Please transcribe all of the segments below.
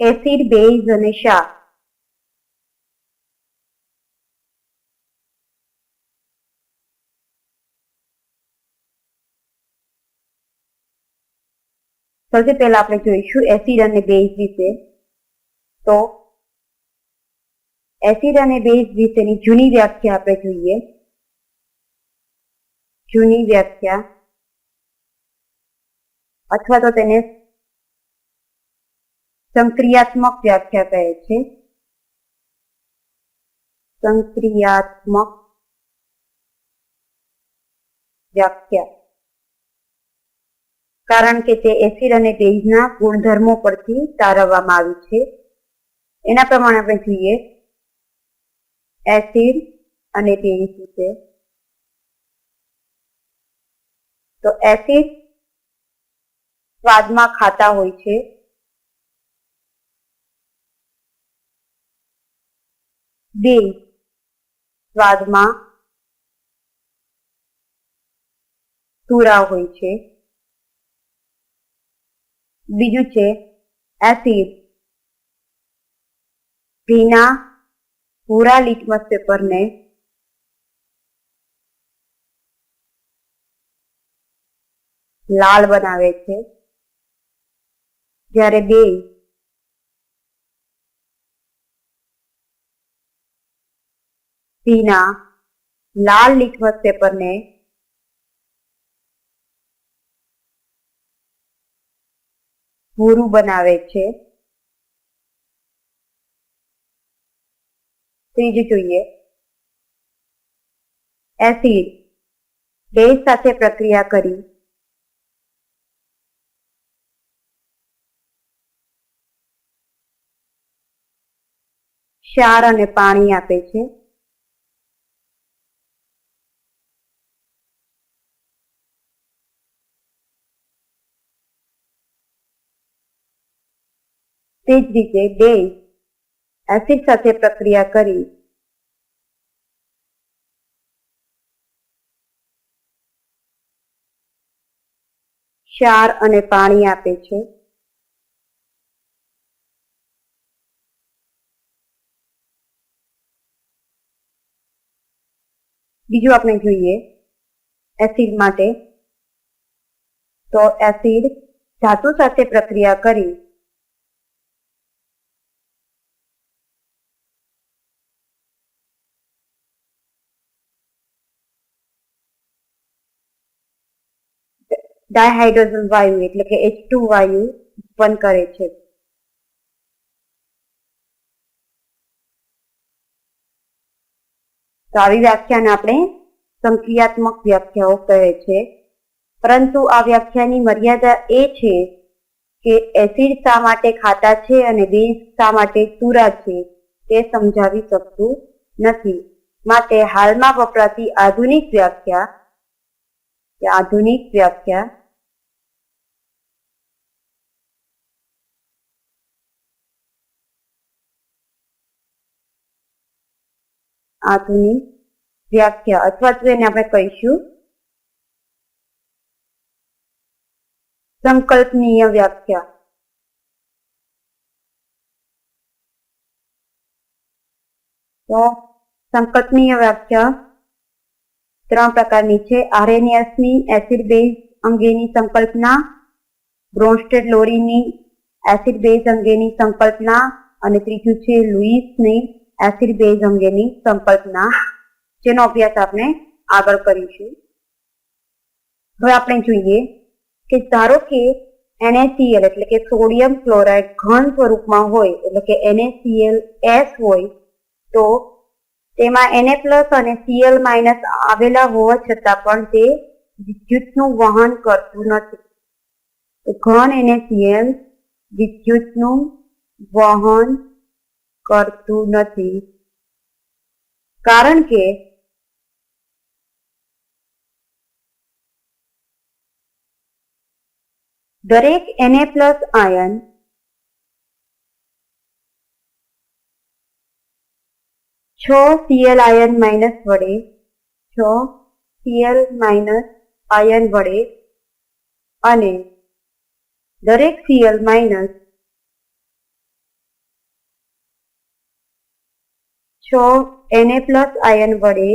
Acid base અને ક્ષાર સૌથી પહેલા આપણે જોઈશું એસિડ અને બેઝ વિશે તો એસિડ અને બેઝ વિશેની જૂની વ્યાખ્યા આપણે જોઈએ જૂની વ્યાખ્યા અથવા તો તેને સંક્રિયાત્મક વ્યાખ્યા કહે છે. સંક્રિયાત્મક વ્યાખ્યા. કારણ કે તે એસિડ અને બેઝના ગુણધર્મો પરથી તારવવામાં આવી છે. એના પ્રમાણે આપણે જોઈએ. એસિડ અને બેઝ વિશે તો એસિડ સ્વાદમાં ખાતા હોય છે. બેઝ સ્વાદમાં તુરા હોય છે. બીજું છે એસિડ. ભીના ભૂરા લીટમસ પેપરને લાલ બનાવે છે. જ્યારે બે ભીના લાલ લિટમસ પેપરને ભૂરું બનાવે છે. ત્રીજું જોઈએ. એસિડ બેઝ સાથે પ્રક્રિયા કરી ક્ષાર અને પાણી આપે છે. તે જ રીતે બેઝ એસિડ સાથે પ્રક્રિયા કરી ક્ષાર અને પાણી આપે છે. બીજું આપણે જોઈએ એસિડ માટે. તો એસિડ ધાતુ સાથે પ્રક્રિયા કરી ડાયહાઇડ્રોજન વાયુ એટલે કે એચ ટુ વાયુ ઉત્પન્ન કરે છે. તો આવી વ્યાખ્યાને આપણે સંક્રિયાત્મક વ્યાખ્યાઓ કહે છે. પરંતુ આ વ્યાખ્યાની મર્યાદા એ છે કે એસિડ શા માટે ખાતા છે અને બેઝ શા માટે તુરા છે તે સમજાવી શકતું નથી. માટે હાલમાં વપરાતી આધુનિક વ્યાખ્યા આધુનિક વ્યાખ્યા આધુનિક વ્યાખ્યા અથવા તો એને આપણે કહીશું સંકલ્પનીય વ્યાખ્યા. તો સંકલ્પનીય વ્યાખ્યા ત્રણ પ્રકારની છે. આરેનિયસની એસિડ બેઝ અંગેની સંકલ્પના, બ્રોન્સ્ટેડ લોરીની એસિડ બેઝ અંગેની સંકલ્પના અને ત્રીજું છે લુઈસની એસિડ બેઝ અંગેની સંકલ્પના, જેનો અભ્યાસ આપણે આગળ કરીશું. હવે આપણે જોઈએ કે ધારો કે NaCl એટલે કે સોડિયમ ક્લોરાઇડ ઘન સ્વરૂપમાં હોય, એટલે કે NaCl S હોય, તો તેમાં Na પ્લસ અને Cl માઇનસ આવેલા હોવા છતાં પણ તે વિદ્યુતનું વહન કરતું નથી. ઘન NaCl વિદ્યુતનું વહન કરતું નથી. કારણ કે દરેક Na પ્લસ આયન છ Cl આયન માઇનસ વડે, છ Cl માઇનસ આયન વડે અને દરેક Cl માઇનસ Na પ્લસ આયન વડે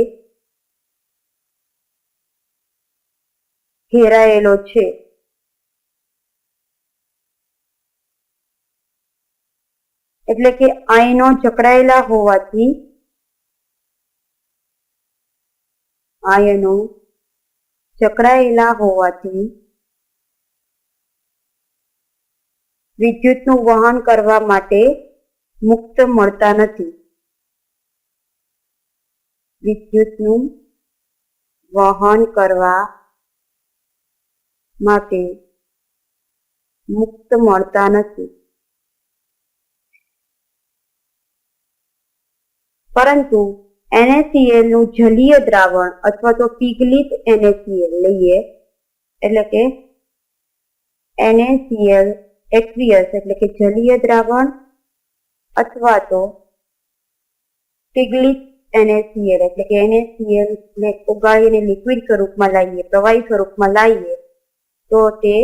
ઘેરાયેલો છે. એટલે કે આયનો જકડાયેલા હોવાથી આયનો જકડાયેલા હોવાથી વિદ્યુતનું વહન કરવા માટે મુક્ત મળતા નથી. વિદ્યુતનું વહન કરવા માટે મુક્ત મળતા નથી. પરંતુ એનએસીએલનું જલીય દ્રાવણ અથવા તો પીગલિત એનએસીએલ લઈએ, એટલે કે એનએસીએલ એક્વિયસ એટલે કે જલીય દ્રાવણ અથવા તો પીગલિત NaCl એટલે કે એનએસીએલ ને ઓગાળીને લિક્વિડ સ્વરૂપમાં લાવીએ, પ્રવાહી સ્વરૂપમાં લાવીએ, તો તે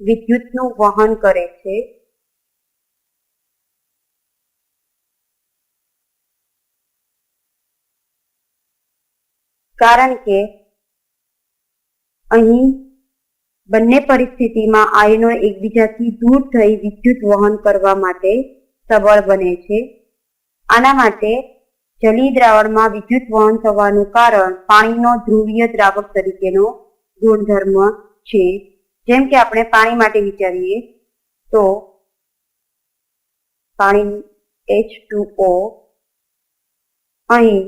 વિદ્યુતનું વહન કરે છે. કારણ કે અહીં બંને પરિસ્થિતિમાં આયનો એકબીજાથી દૂર થઈ વિદ્યુત વહન કરવા માટે સબળ બને છે. આના માટે જલી દ્રાવણમાં વિદ્યુત વહન થવાનું કારણ પાણીનો ધ્રુવીય દ્રાવક તરીકેનો ગુણધર્મ છે. જેમ કે આપણે પાણી માટે વિચારીએ તો પાણી H2O અહીં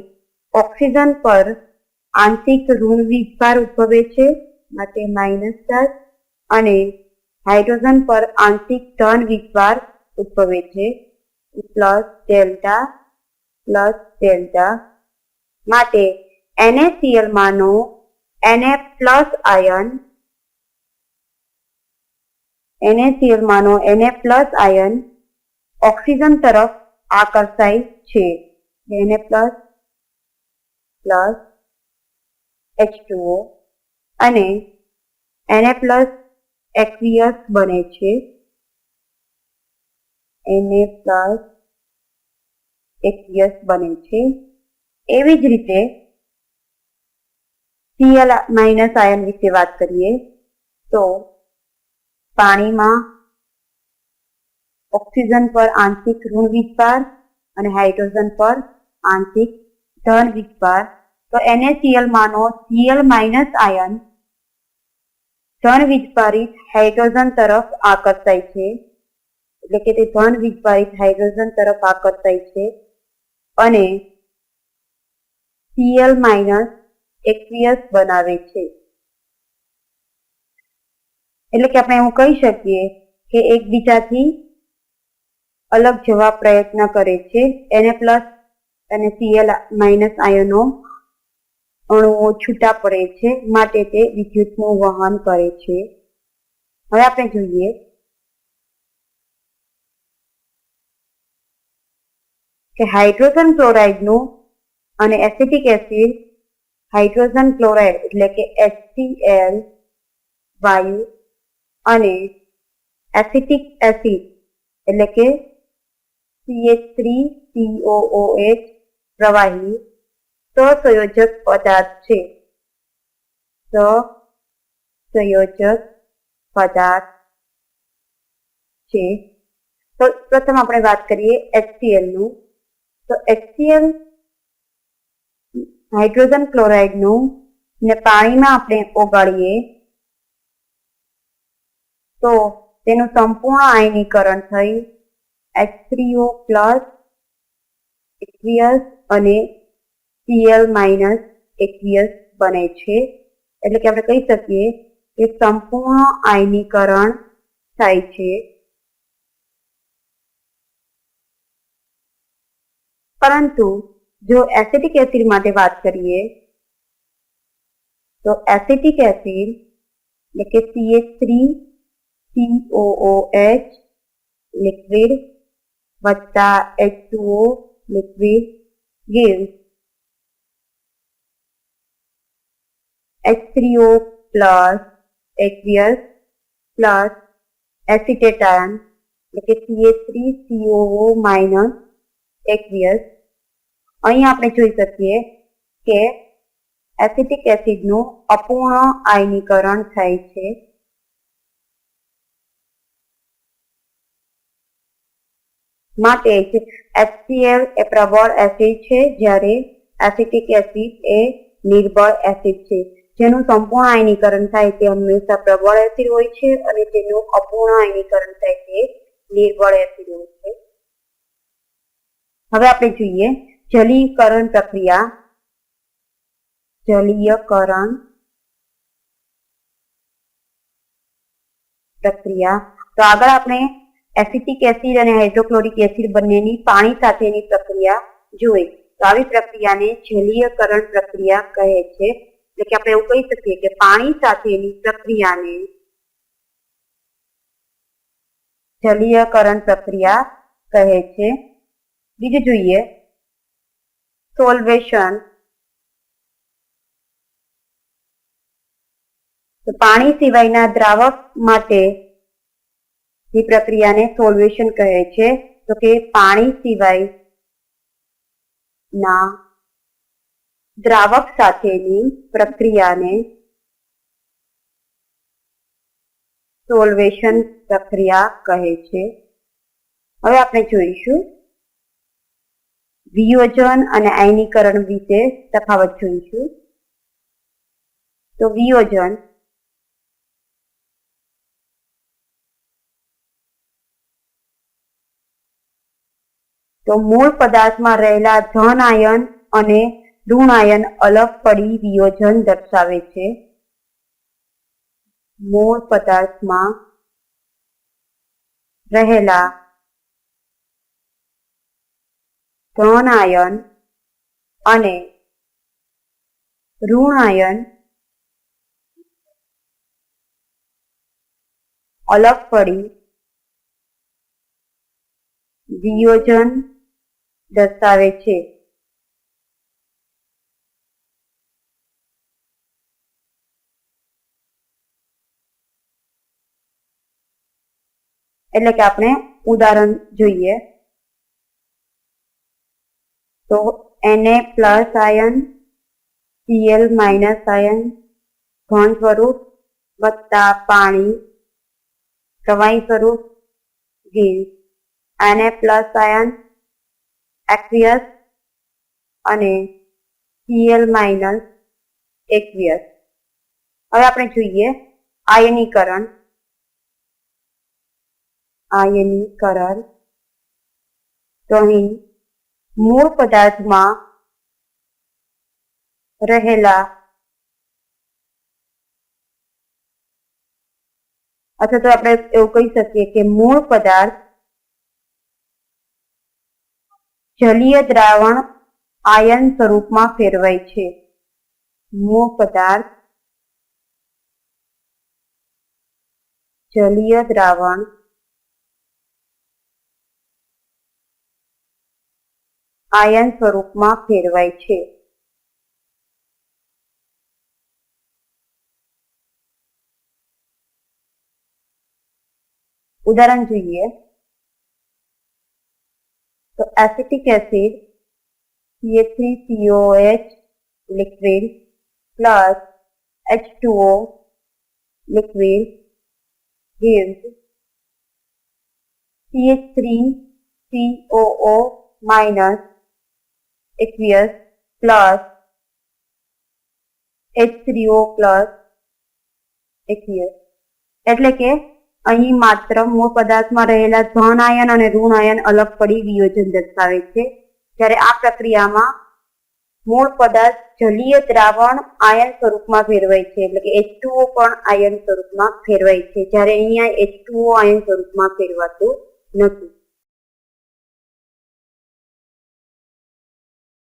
ઓક્સિજન પર આંશિક ઋણ વિસ્તાર ઉદ્ભવે છે, માટે માઇનસ ચાર્જ અને હાઇડ્રોજન પર આંશિક ધન વિસ્તાર ઉદ્ભવે છે, પ્લસ ડેલ્ટા પ્લસ ડેલ્ટા માટે NaCl એને પ્લસ આયન NaCl માનો Na પ્લસ આયન ઓક્સિજન તરફ આકર્ષાય છે. Na પ્લસ પ્લસ H2O અને Na પ્લસ એક્વિયસ બને છે. Na પ્લસ aqueous બને છે. એવી જ રીતે સીએલ માઇનસ આયન વિશે વાત કરીએ તો પાણીમાં ઓક્સિજન પર આંશિક ઋણ વિસ્તાર અને હાઇડ્રોજન પર આંશિક ધન વિસ્તાર. તો NaCl માનો Cl માઇનસ આયન ધન વિસ્ફારિત હાઇડ્રોજન તરફ આકર્ષાય છે. એટલે કે તે ધન વિસ્ફારિત હાઇડ્રોજન તરફ આકર્ષાય છે. અને Cl માઇનસ એક્વિયસ બનાવે છે. એટલે કે આપણે એવું કહી શકીએ કે એકબીજાથી અલગ જવા પ્રયત્ન કરે છે. એને પ્લસ અને Cl માઇનસ આયનો અણુઓ છૂટા પડે છે. માટે તે વિદ્યુતનું વહન કરે છે. હવે આપણે જોઈએ કે હાઇડ્રોજન ક્લોરાઇડનું અને એસિટિક એસિડ, હાઇડ્રોજન ક્લોરાઇડ એટલે કે HCl વાયુ અને એસિટિક એસિડ એટલે કે CH3COOH પ્રવાહી સહસંયોજક પદાર્થ છે. સહસંયોજક પદાર્થ છે. તો પ્રથમ આપણે વાત કરીએ HCl નું. તો એચસીએલ હાઇડ્રોજન ક્લોરાઇડનું ને પાણીમાં આપણે ઓગાળીએ, તો તેનું સંપૂર્ણ આયનીકરણ થઈ H3O પ્લસ અને સીએલ માઇનસ એકવીસ બને છે. એટલે કે આપણે કહી શકીએ કે સંપૂર્ણ આયનીકરણ થાય છે. પરંતુ જો એસિટિક એસિડ માટે વાત કરીએ તો એસિટિક એસિડ એટલે કે CH3 COOH લિક્વિડ વત્તા H2O liquid gives H3O plus aqueous plus acetate ion એટલે કે CH3COO minus aqueous અહીં આપણે જોઈ શકીએ કે એસિટિક એસિડનું અપૂર્ણ આયનીકરણ થાય છે. માટે HCl એ પ્રબળ એસિડ છે, જ્યારે એસિટિક એસિડ એ નિર્બળ એસિડ છે. જેનું સંપૂર્ણ આયનીકરણ થાય તે હંમેશા પ્રબળ એસિડ હોય છે અને તેનું અપૂર્ણ આયનીકરણ થાય તે નિર્બળ એસિડ હોય છે. હવે આપણે જોઈએ જલીયકરણ પ્રક્રિયા. જલીયકરણ પ્રક્રિયા. તો આગળ આપણે acetic acid and hydrochloric acid બંનેની પાણી સાથેની પ્રક્રિયા જોઈ. તો આવી પ્રક્રિયાને જલીયકરણ પ્રક્રિયા કહે છે. એટલે કે આપણે એવું કહી શકીએ કે પાણી સાથેની પ્રક્રિયાને જલીયકરણ પ્રક્રિયા કહે છે. બીજું જોઈએ. સોલ્વેશન. પાણી સિવાયના દ્રાવક માટે ની પ્રક્રિયાને સોલ્વેશન કહે છે, તો કે પાણી સિવાય ના દ્રાવક સાથેની પ્રક્રિયાને સોલ્વેશન પ્રક્રિયા કહે છે. હવે આપણે જોઈશું વિયોજન અને આયનીકરણ વિશે તફાવત જોઈશું. તો વિયોજન તો મૂળ પદાર્થમાં રહેલા ધન આયન અને ઋણ આયન અલગ પડી વિયોજન દર્શાવે છે. મૂળ પદાર્થમાં રહેલા ધન આયન અને ઋણ આયન અલગ પડી વિયોજન દર્શાવે છે. એટલે કે આપણે ઉદાહરણ જોઈએ. તો એને plus ion C L minus ion ઘન સ્વરૂપ, વત્તા પાણી, પ્રવાહી સ્વરૂપ ગેસ એને પ્લસ આયન એક્વિયસ અને સીએલ માઇનસ એક્વિયસ હવે આપણે જોઈએ આયનીકરણ. આયનીકરણ. તો અહીં મૂળ પદાર્થમાં રહેલા અથવા તો આપણે એવું કહી શકીએ કે મૂળ પદાર્થ જલીય દ્રાવણ આયન સ્વરૂપમાં ફેરવાય છે. મૂળ પદાર્થ જલીય દ્રાવણ આયન સ્વરૂપમાં ફેરવાય છે ઉદાહરણ જોઈએ તો acetic acid CH3COH liquid plus H2O liquid gives CH3COO minus aqueous plus H3O plus aqueous. એટલે કે અહીં માત્ર મૂળ પદાર્થમાં રહેલા ધન આયન અને ઋણ આયન અલગ પડી વિયોજન દર્શાવે છે. જ્યારે આ પ્રક્રિયામાં મૂળ પદાર્થ જલીય દ્રાવણ આયન સ્વરૂપમાં ફેરવાય છે. એટલે કે H2O પણ આયન સ્વરૂપમાં ફેરવાય છે. જ્યારે અહીંયા H2O આયન સ્વરૂપમાં ફેરવાતું નથી.